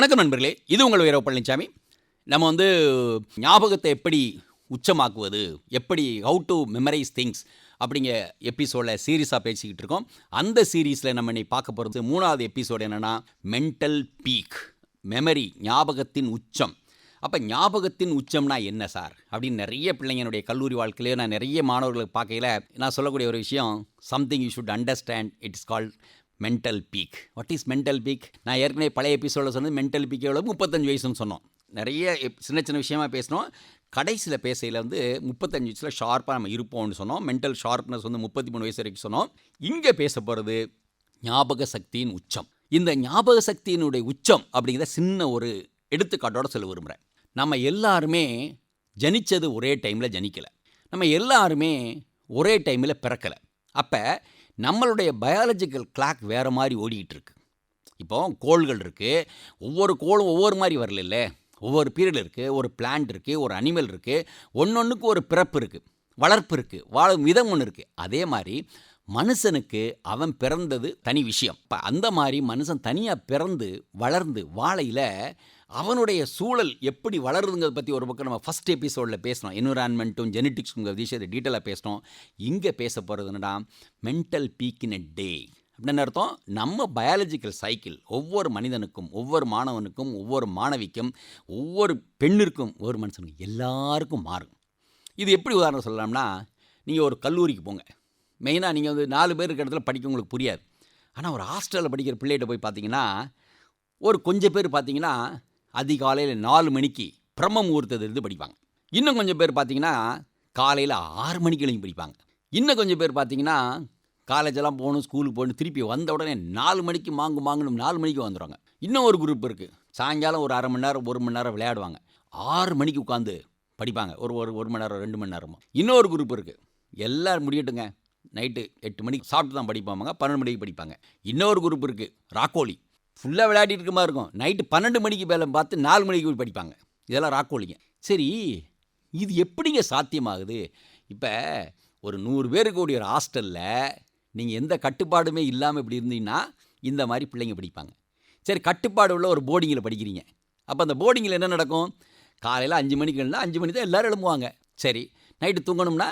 வணக்கம் நண்பர்களே இது உங்கள் வீரவ பழனிசாமி நம்ம வந்து ஞாபகத்தை எப்படி உச்சமாக்குவது எப்படி ஹவு டு மெமரைஸ் திங்ஸ் அப்படிங்கிற எபிசோடில் சீரியஸாக பேசிக்கிட்டு இருக்கோம். அந்த சீரீஸில் நம்ம இன்னைக்கு பார்க்க போகிறது மூணாவது எபிசோடு என்னென்னா மென்டல் பீக் மெமரி ஞாபகத்தின் உச்சம். அப்போ ஞாபகத்தின் உச்சம்னா என்ன சார்? அப்படின்னு நிறைய பிள்ளைங்களுடைய கல்லூரி வாழ்க்கையிலேயே நான் நிறைய மாணவர்களுக்கு பார்க்கையில் நான் சொல்லக்கூடிய ஒரு விஷயம் something you should understand it's called mental peak what is mental peak நான் ஏற்கனவே பழைய எபிசோடில் சொன்னது மென்டல் பீக் எவ்வளோ முப்பத்தஞ்சு வயசுன்னு சொன்னோம். நிறைய சின்ன சின்ன விஷயமா பேசினோம். கடைசியில் பேசையில் வந்து முப்பத்தஞ்சு வயசில் ஷார்ப்பாக நம்ம இருப்போம்னு சொன்னோம். மென்டல் ஷார்ப்னஸ் வந்து முப்பத்தி மூணு வயசு வரைக்கும் சொன்னோம். இங்கே பேச போகிறது ஞாபக சக்தியின் உச்சம். இந்த ஞாபக சக்தியினுடைய உச்சம் அப்படிங்கிற சின்ன ஒரு எடுத்துக்காட்டோட சொல்ல விரும்புகிறேன் நம்ம எல்லாருமே ஜனிச்சது ஒரே டைமில் ஜனிக்கலை. நம்ம எல்லாருமே ஒரே டைமில் பிறக்கலை. அப்போ நம்மளுடைய பயாலஜிக்கல் கிளாக் வேறு மாதிரி ஓடிக்கிட்டு இருக்கு இப்போ கோள்கள் இருக்குது ஒவ்வொரு கோளும் ஒவ்வொரு மாதிரி வரல ஒவ்வொரு பீரியட் இருக்குது ஒரு பிளான்ட் இருக்குது ஒரு அனிமல் இருக்குது ஒன்னொன்றுக்கு ஒரு பிறப்பு இருக்குது வளர்ப்பு இருக்குது வாழும் விதம் ஒன்று இருக்குது அதே மாதிரி மனுஷனுக்கு அவன் பிறந்தது தனி விஷயம். இப்போ அந்த மாதிரி மனுஷன் தனியாக பிறந்து வளர்ந்து வாழையில் அவனுடைய சூழல் எப்படி வளருதுங்கிறத பற்றி ஒரு பக்கம் நம்ம ஃபஸ்ட் எபிசோடில் பேசினோம். என்விரான்மெண்ட்டும் ஜெனட்டிக்ஸுங்கிற விஷயத்தை டீட்டெயிலாக பேசினோம். இங்கே பேச போகிறது என்னடா மென்டல் பீக் இன் அ டே அப்படின்னு அர்த்தம் நம்ம பயாலஜிக்கல் சைக்கிள் ஒவ்வொரு மனிதனுக்கும் ஒவ்வொரு மாணவனுக்கும் ஒவ்வொரு மாணவிக்கும் ஒவ்வொரு பெண்ணிற்கும் ஒவ்வொரு மனுஷனுக்கும் எல்லாருக்கும் மாறும். இது எப்படி உதாரணம் சொல்லலாம்னா நீங்கள் ஒரு கல்லூரிக்கு போங்க. மெயினாக நீங்கள் வந்து நாலு பேர் இருக்கிற இடத்துல படிக்க உங்களுக்கு புரியாது. ஆனால் ஒரு ஹாஸ்டலில் படிக்கிற பிள்ளைகிட்ட போய் பார்த்தீங்கன்னா ஒரு கொஞ்சம் பேர் பார்த்தீங்கன்னா அதிகாலையில் நாலு மணிக்கு பிரம்ம முகூர்த்தத்திலிருந்து படிப்பாங்க. இன்னும் கொஞ்சம் பேர் பார்த்தீங்கன்னா காலையில் ஆறு மணிக்கு எழுதி படிப்பாங்க. இன்னும் கொஞ்சம் பேர் பார்த்தீங்கன்னா காலேஜெல்லாம் போகணும் ஸ்கூலுக்கு போகணும் திருப்பி வந்த உடனே நாலு மணிக்கு மாங்கு மாங்கணும் நாலு மணிக்கு வந்துடுவாங்க இன்னும் ஒரு குரூப் இருக்குது சாயங்காலம் ஒரு அரை மணி நேரம் ஒரு மணி நேரம் விளையாடுவாங்க. ஆறு மணிக்கு உட்காந்து படிப்பாங்க. ஒரு ஒரு ஒரு மணி நேரம் ரெண்டு மணி நேரமும் இன்னொரு குரூப் இருக்குது எல்லோரும் முடியட்டுங்க. நைட்டு எட்டு மணிக்கு சாப்பிட்டு தான் படிப்பாங்க. பன்னெண்டு மணிக்கு படிப்பாங்க. இன்னொரு குரூப் இருக்குது ராக்கோலி. ஃபுல்லாக விளையாடிட்டு இருக்க மாதிரி இருக்கும். நைட்டு பன்னெண்டு மணிக்கு மேலே பார்த்து நாலு மணிக்கு போய் படிப்பாங்க. இதெல்லாம் ராக்கோலிங்க சரி இது எப்படிங்க சாத்தியமாகுது? இப்போ ஒரு நூறு பேருக்கு கூடிய ஒரு ஹாஸ்டலில் நீங்கள் எந்த கட்டுப்பாடுமே இல்லாமல் இப்படி இருந்தீங்கன்னா இந்த மாதிரி பிள்ளைங்க படிப்பாங்க. சரி கட்டுப்பாடு உள்ள ஒரு போர்டிங்கில் படிக்கிறீங்க. அப்போ அந்த போர்டிங்கில் என்ன நடக்கும்? காலையில் அஞ்சு மணிக்கு அஞ்சு மணி தான் எல்லோரும் எழும்புவாங்க. சரி நைட்டு தூங்கணும்னா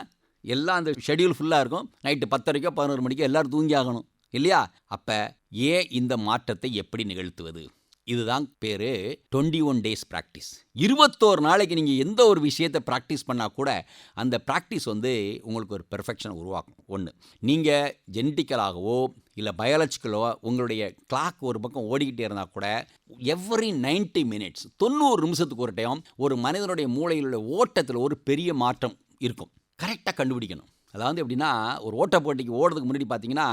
எல்லாம் அந்த ஷெட்யூல் ஃபுல்லாக இருக்கும். நைட்டு பத்தரைக்கோ பதினோரு மணிக்கோ எல்லோரும் தூங்கி ஆகணும். இல்லையா? அப்போ ஏன் இந்த மாற்றத்தை எப்படி நிகழ்த்துவது? இதுதான் பேர் டுவெண்ட்டி ஒன் டேஸ் ப்ராக்டிஸ் இருபத்தோரு நாளைக்கு நீங்கள் எந்த ஒரு விஷயத்தை ப்ராக்டிஸ் பண்ணால் கூட அந்த ப்ராக்டிஸ் வந்து உங்களுக்கு ஒரு பெர்ஃபெக்ஷனை உருவாக்கும். ஒன்று நீங்கள் ஜெனட்டிக்கலாகவோ இல்லை பயாலஜிக்கலோ உங்களுடைய கிளாக் ஒரு பக்கம் ஓடிக்கிட்டே இருந்தால் கூட எவ்ரி 90 மினிட்ஸ் தொண்ணூறு நிமிஷத்துக்கு ஒரு டைம் ஒரு மனிதனுடைய மூளையிலுள்ள ஓட்டத்தில் ஒரு பெரிய மாற்றம் இருக்கும். கரெக்டாக கண்டுபிடிக்கணும். அதாவது எப்படின்னா ஒரு ஓட்ட போட்டிக்கு ஓடுறதுக்கு முன்னாடி பார்த்தீங்கன்னா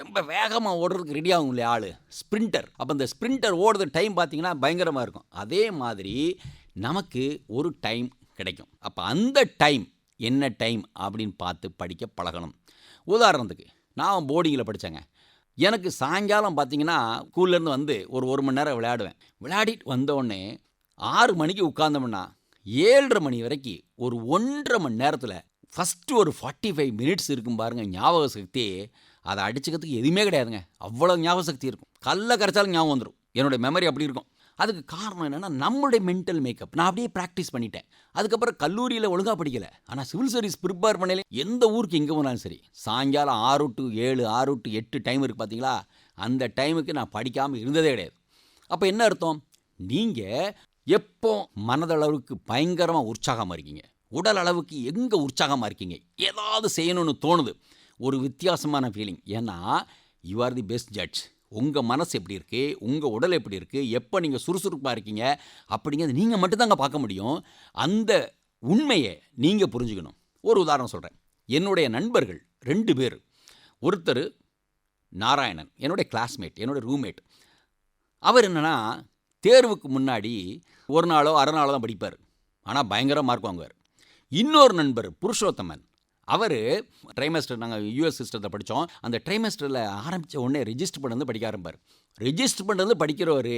ரொம்ப வேகமாக ஓடுறதுக்கு ரெடி ஆகும் இல்லையா ஆள்? ஸ்ப்ரிண்டர் அப்போ இந்த ஸ்ப்ரிண்டர் ஓடுற டைம் பார்த்தீங்கன்னா பயங்கரமாக இருக்கும். அதே மாதிரி நமக்கு ஒரு டைம் கிடைக்கும். அப்போ அந்த டைம் என்ன டைம் அப்படின்னு பார்த்து படிக்க பழகணும். உதாரணத்துக்கு நான் போர்டிங்கில் படித்தேங்க எனக்கு சாயங்காலம் பார்த்தீங்கன்னா ஸ்கூல்லேருந்து வந்து ஒரு ஒரு மணி நேரம் விளையாடுவேன். விளையாடிட்டு வந்தோடனே ஆறு மணிக்கு உட்காந்தோம்னா ஏழரை மணி வரைக்கும் ஒரு ஒன்றரை மணி நேரத்தில் ஃபஸ்ட்டு ஒரு ஃபார்ட்டி ஃபைவ் மினிட்ஸ் இருக்கும் பாருங்கள் ஞாபக சக்தி. அதை அடிச்சுக்கிறதுக்கு எதுவுமே கிடையாதுங்க. அவ்வளோ ஞாபக சக்தி இருக்கும். கல்ல கரைச்சாலும் ஞாபகம் வந்துடும் என்னுடைய மெமரி அப்படி இருக்கும். அதுக்கு காரணம் என்னென்னா நம்மளுடைய மென்டல் மேக்கப் நான் அப்படியே ப்ராக்டிஸ் பண்ணிட்டேன். அதுக்கப்புறம் கல்லூரியில் ஒழுங்காக படிக்கலை. ஆனால் சிவில் சர்வீஸ் ப்ரிப்பேர் பண்ணல எந்த ஊருக்கு எங்கே போனாலும் சரி சாயங்காலம் ஆறு டு ஏழு ஆறு டு எட்டு டைம் இருக்குது பார்த்தீங்களா அந்த டைமுக்கு நான் படிக்காமல் இருந்ததே கிடையாது. அப்போ என்ன அர்த்தம்? நீங்கள் எப்போ மனதளவுக்கு பயங்கரமாக உற்சாகமாக இருக்கீங்க? உடல் அளவுக்கு எங்கே உற்சாகமாக இருக்கீங்க? ஏதாவது செய்யணும்னு தோணுது. ஒரு வித்தியாசமான ஃபீலிங் ஏன்னா you are the best judge உங்கள் மனசு எப்படி இருக்குது உங்கள் உடல் எப்படி இருக்குது எப்போ நீங்கள் சுறுசுறுப்பாக இருக்கீங்க? அப்படிங்கிறது நீங்கள் மட்டும்தாங்க பார்க்க முடியும். அந்த உண்மையை நீங்கள் புரிஞ்சுக்கணும். ஒரு உதாரணம் சொல்கிறேன் என்னுடைய நண்பர்கள் ரெண்டு பேர். ஒருத்தர் நாராயணன் என்னுடைய கிளாஸ்மேட் என்னுடைய ரூம்மேட் அவர் என்னென்னா தேர்வுக்கு முன்னாடி ஒரு நாளோ அரை நாளோ தான் படிப்பார். ஆனால் பயங்கர மார்க் வாங்குவார். இன்னொரு நண்பர் புருஷோத்தமன். அவர் ட்ரைமஸ்டர் நாங்கள் யூஎஸ் சிஸ்டத்தை படித்தோம் அந்த ட்ரைமஸ்டரில் ஆரம்பித்த உடனே ரெஜிஸ்டர் பண்ணுறது படிக்க ஆரம்பிப்பார். ரெஜிஸ்டர் பண்ணுறது படிக்கிறவர்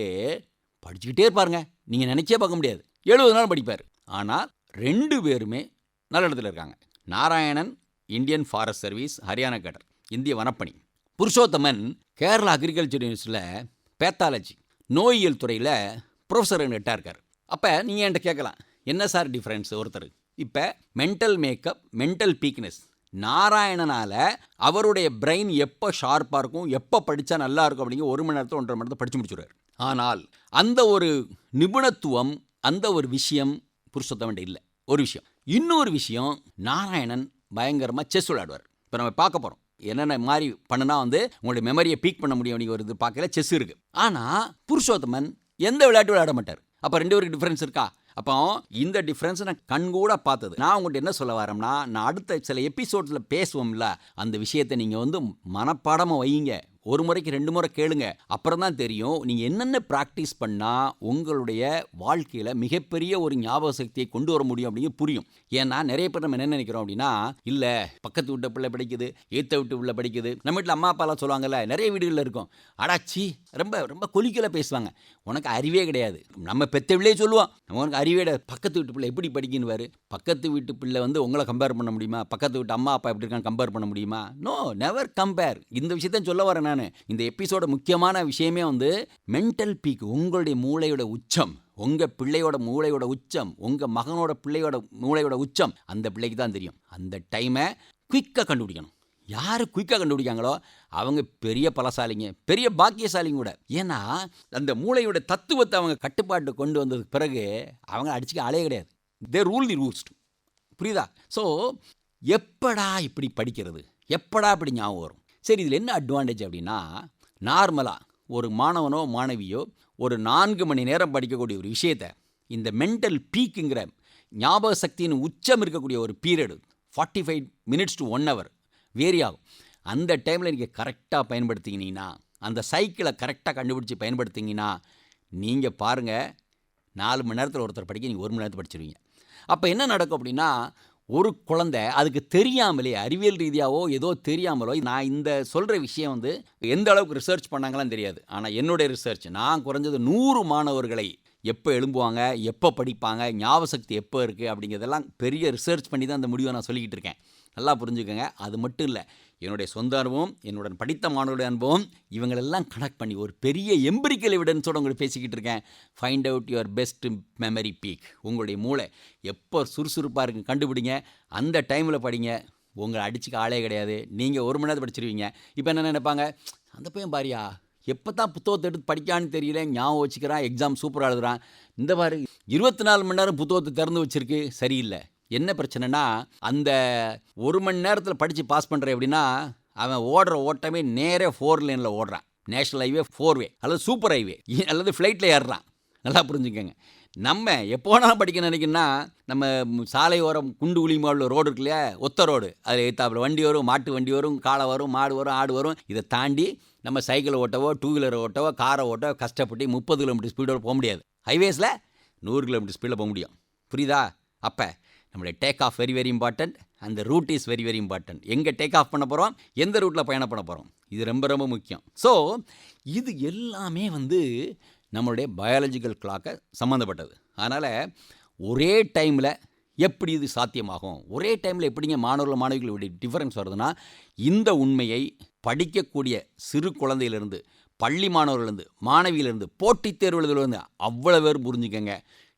படிச்சுக்கிட்டே இருப்பாருங்க. நீங்கள் நினச்சே பார்க்க முடியாது. எழுபது நாள் படிப்பார். ஆனால் ரெண்டு பேருமே நல்ல இடத்துல இருக்காங்க. Narayanan Indian forest service Haryana cadre இந்திய வனப்பணி. புருஷோத்தமன் கேரளா அக்ரிகல்ச்சர் யூனிவர்சிட்டியில் பேத்தாலஜி நோயியல் துறையில் ப்ரொஃபஸர் என்கிட்ட இருக்கார். அப்போ நீங்கள் என்கிட்ட கேட்கலாம். என்ன சார் டிஃப்ரென்ஸ் ஒருத்தர் இப்போ மென்டல் மேக்கப் மென்டல் பீக்னஸ் நாராயணனால் அவருடைய பிரெயின் எப்போ ஷார்ப்பாக இருக்கும் எப்போ படித்தா நல்லா இருக்கும் அப்படிங்கிற ஒரு மணி நேரத்தை ஒன்றரை மணி நேரத்தை படித்து முடிச்சுடுவார் ஆனால் அந்த ஒரு நிபுணத்துவம் அந்த ஒரு விஷயம் புருஷோத்தமன்ட்ட இல்லை. ஒரு விஷயம். இன்னொரு விஷயம் நாராயணன் பயங்கரமாக செஸ் விளையாடுவார். இப்போ நம்ம பார்க்க போகிறோம் என்னென்ன மாதிரி பண்ணுனா வந்து உங்களுடைய மெமரியை பீக் பண்ண முடியும் அப்படிங்கிற ஒரு இது பார்க்கல செஸ் இருக்குது ஆனால் புருஷோத்தமன் எந்த விளையாட்டு விளையாட மாட்டார். அப்போ ரெண்டு பேருக்கு டிஃப்ரென்ஸ் இருக்கா? அப்போ இந்த டிஃப்ரென்ஸ் நான் கண்கூட பார்த்தது. நான் உங்கள்கிட்ட என்ன சொல்ல வரேன்னா நான் அடுத்த சில எபிசோட்ஸில் பேசுவோம்ல அந்த விஷயத்தை நீங்கள் வந்து மனப்பாடமாக வையுங்க ஒரு முறைக்கு ரெண்டு முறை கேளுங்க. அப்புறம் தான் தெரியும் நீங்கள் என்னென்ன ப்ராக்டிஸ் பண்ணால் உங்களுடைய வாழ்க்கையில் மிகப்பெரிய ஒரு ஞாபக சக்தியை கொண்டு வர முடியும் அப்படிங்கிறது புரியும். ஏன்னா நிறைய பேர் நம்ம என்ன நினைக்கிறோம் அப்படின்னா இல்லை பக்கத்து வீட்டு பிள்ளை படிக்குது ஏத்த வீட்டு பிள்ளை படிக்குது. நம்ம வீட்டில் அம்மா அப்பாலாம் சொல்லுவாங்கல்ல நிறைய வீடுகளில் இருக்கும். அடாச்சி ரொம்ப ரொம்ப கொலிக்கல பேசுவாங்க. உனக்கு அறிவே கிடையாது. நம்ம பெத்தவிலே சொல்லுவோம் உனக்கு அறிவே பக்கத்து வீட்டு பிள்ளை எப்படி படிக்கணுவாரு பக்கத்து வீட்டு பிள்ளை வந்து உங்களை கம்பேர் பண்ண முடியுமா? பக்கத்து வீட்டு அம்மா அப்பா எப்படி இருக்காங்க கம்பேர் பண்ண முடியுமா? நோ நெவர் கம்பேர் இந்த விஷயத்த சொல்ல வரேன் நான். இந்த எபிசோட முக்கியமான விஷயமே வந்து மென்டல் பீக் உங்களுடைய மூளையோட உச்சம். உங்கள் பிள்ளையோட மூளையோட உச்சம். உங்கள் மகனோட பிள்ளையோட மூளையோட உச்சம். அந்த பிள்ளைக்கு தான் தெரியும். அந்த டைமை குயிக்காக கண்டுபிடிக்கணும். யார் குயிக்காக கண்டுபிடிக்காங்களோ அவங்க பெரிய பலசாலிங்க பெரிய பாக்கியசாலிங்க கூட. ஏன்னா அந்த மூளையோட தத்துவத்தை அவங்க கட்டுப்பாட்டு கொண்டு வந்ததுக்கு பிறகு அவங்க அடிச்சுக்க ஆளே கிடையாது. தே ரூல் தி ரூல்ஸ்ட் புரியுதா? ஸோ எப்படா இப்படி படிக்கிறது? எப்படா இப்படி ஞாபகம் வரும்? சரி இதில் என்ன அட்வான்டேஜ் அப்படின்னா நார்மலாக ஒரு மாணவனோ மாணவியோ ஒரு நான்கு மணி நேரம் படிக்கக்கூடிய ஒரு விஷயத்தை இந்த மென்டல் பீக்குங்கிற ஞாபக சக்தியின் உச்சம் இருக்கக்கூடிய ஒரு period forty five minutes to one hour vary ஆகும் அந்த டைமில் நீங்கள் கரெக்டாக பயன்படுத்திங்கன்னா அந்த சைக்கிளை கரெக்டாக கண்டுபிடிச்சி பயன்படுத்திங்கன்னா நீங்கள் பாருங்கள் நாலு மணி நேரத்தில் ஒருத்தர் படிக்க நீங்கள் ஒரு மணி நேரத்தில் படிச்சிருவீங்க. அப்போ என்ன நடக்கும் அப்படின்னா ஒரு குழந்தை அதுக்கு தெரியாமலே அறிவியல் ரீதியாவோ ஏதோ தெரியாமலோ நான் இந்த சொல்கிற விஷயம் வந்து எந்த அளவுக்கு ரிசர்ச் பண்ணாங்களான்னு தெரியாது. ஆனால் என்னுடைய ரிசர்ச் நான் குறைஞ்சது நூறு மாணவர்களை எப்போ எழும்புவாங்க எப்போ படிப்பாங்க ஞாபக சக்தி எப்போ இருக்குது அப்படிங்கிறதெல்லாம் பெரிய ரிசர்ச் பண்ணி தான் அந்த முடிவை நான் சொல்லிக்கிட்டு இருக்கேன். நல்லா புரிஞ்சுக்கோங்க. அது மட்டும் இல்லை என்னுடைய சொந்த அனுபவம் என்னுடன் படித்த மாணவருடைய அனுபவம் இவங்களெல்லாம் கனெக்ட் பண்ணி ஒரு பெரிய எம்பிரிக்கல் எவிடன்ஸோடு உங்களுக்கு பேசிக்கிட்டு இருக்கேன். Find out your best memory peak உங்களுடைய மூளை எப்போ சுறுசுறுப்பாக இருக்குன்னு கண்டுபிடிங்க. அந்த டைமில் படிங்க. உங்களை அடிச்சுக்க ஆளே கிடையாது. நீங்கள் ஒரு மணி நேரம் படிச்சிருவீங்க. இப்போ என்ன நினைப்பாங்க? அந்த பையன் பாரியா எப்போ தான் புத்தகத்தை எடுத்து படிக்கான்னு தெரியல ஞாபகம் வச்சுக்கிறான் எக்ஸாம் சூப்பராக எழுதுறான். இந்த மாதிரி இருபத்தி நாலு மணி நேரம் புத்தகத்தை திறந்து வச்சிருக்கு. சரியில்லை. என்ன பிரச்சனைனா அந்த ஒரு மணி நேரத்தில் படித்து பாஸ் பண்ணுறேன் அப்படின்னா அவன் ஓடுற ஓட்டமே நேரே ஃபோர் லேனில் ஓடுறான். நேஷனல் ஹைவே ஃபோர்வே அல்லது சூப்பர் ஹைவே அல்லது ஃப்ளைட்டில் ஏறுறான். நல்லா புரிஞ்சுக்கோங்க. நம்ம எப்போ படிக்க நினைக்கணும்னா நம்ம சாலையோரம் குண்டு குண்டு உள்ள ரோடு இருக்கு இல்லையா ஒத்த ரோடு அதில் எத்தாப்புல வண்டி வரும் மாட்டு வண்டி வரும் காளை வரும் மாடு வரும் ஆடு வரும். இதை தாண்டி நம்ம சைக்கிளை ஓட்டவோ டூ வீலர் ஓட்டவோ காரை ஓட்டவோ கஷ்டப்பட்டு முப்பது கிலோமீட்டர் ஸ்பீடோட போக முடியாது. ஹைவேஸில் நூறு கிலோமீட்டர் ஸ்பீடில் போக முடியும். புரியுதா? அப்போ நம்மளுடைய take off very very important அந்த route is very very important எங்கே டேக் ஆஃப் பண்ண போகிறோம் எந்த ரூட்டில் பயணம் பண்ண போகிறோம் இது ரொம்ப ரொம்ப முக்கியம். ஸோ இது எல்லாமே வந்து நம்மளுடைய பயாலஜிக்கல் கிளாக்கை சம்மந்தப்பட்டது அதனால் ஒரே டைமில் எப்படி இது சாத்தியமாகும்? ஒரே டைமில் எப்படிங்க மாணவர்கள் மாணவிகளுடைய டிஃபரன்ஸ் வருதுன்னா இந்த உண்மையை படிக்கக்கூடிய சிறு குழந்தையிலிருந்து பள்ளி மாணவர்கள்லேருந்து மாணவியிலேருந்து போட்டித் தேர்வுலேருந்து அவ்வளோ பேர் புரிஞ்சுக்கங்க.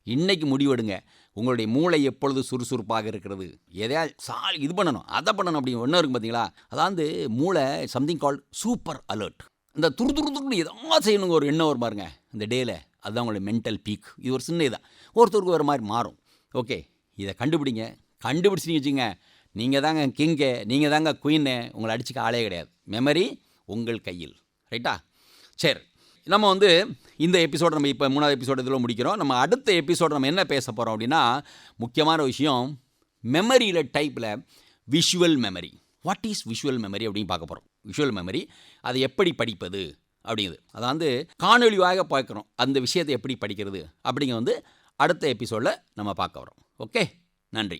இன்றைக்கி முடிவெடுங்க. உங்களுடைய மூளை எப்பொழுது சுறுசுறுப்பாக இருக்கிறது? எதையா சால் இது பண்ணணும் அதை பண்ணணும் அப்படி ஒன்றும் இருக்கும் பார்த்தீங்களா அதாவது மூளை சம்திங் கால் சூப்பர் அலர்ட் இந்த துரு துரு துருன்னு எதாவது செய்யணுங்க ஒரு எண்ணம் வரும் பாருங்க இந்த டேயில் அதுதான் உங்களுடைய மென்டல் பீக் இது ஒரு சின்ன இதுதான் ஒருத்தருக்கு ஒரு மாதிரி மாறும். ஓகே இதை கண்டுபிடிங்க. கண்டுபிடிச்சிங்க வச்சுங்க நீங்கள் தாங்க கிங்கு நீங்கள் தாங்க குயின்னு உங்களை அடிச்சுக்க ஆளே கிடையாது. மெமரி உங்கள் கையில். ரைட்டா சரி. நம்ம வந்து இந்த எபிசோட நம்ம இப்போ மூணாவது எபிசோடு இதில் முடிக்கிறோம். நம்ம அடுத்த எபிசோடு நம்ம என்ன பேச போகிறோம் அப்படின்னா முக்கியமான விஷயம் மெமரியில் டைப்பில் visual memory what is visual memory அப்படின்னு பார்க்க போகிறோம் விஷுவல் மெமரி அதை எப்படி படிப்பது அப்படிங்குது. அதாவது காணொலிவாக பார்க்குறோம். அந்த விஷயத்தை எப்படி படிக்கிறது அப்படிங்க வந்து அடுத்த எபிசோடில் நம்ம பார்க்க வரோம் ஓகே நன்றி.